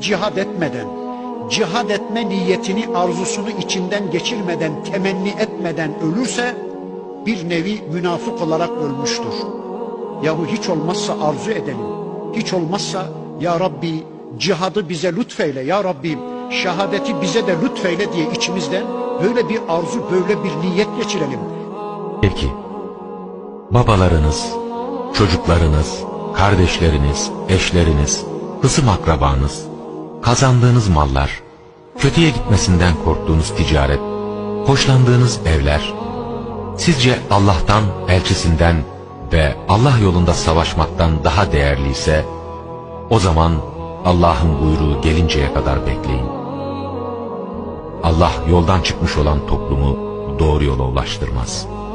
cihad etmeden, cihad etme niyetini, arzusunu içinden geçirmeden, temenni etmeden ölürse bir nevi münafık olarak ölmüştür. Yahu hiç olmazsa arzu edelim. Hiç olmazsa ya Rabbi cihadı bize lütfeyle ya Rabbi şehadeti bize de lütfeyle diye içimizden böyle bir arzu böyle bir niyet geçirelim. Peki, babalarınız, çocuklarınız, kardeşleriniz, eşleriniz, hısım akrabanız, kazandığınız mallar, kötüye gitmesinden korktuğunuz ticaret, hoşlandığınız evler, sizce Allah'tan, elçisinden ve Allah yolunda savaşmaktan daha değerliyse, o zaman Allah'ın buyruğu gelinceye kadar bekleyin. Allah yoldan çıkmış olan toplumu doğru yola ulaştırmaz.''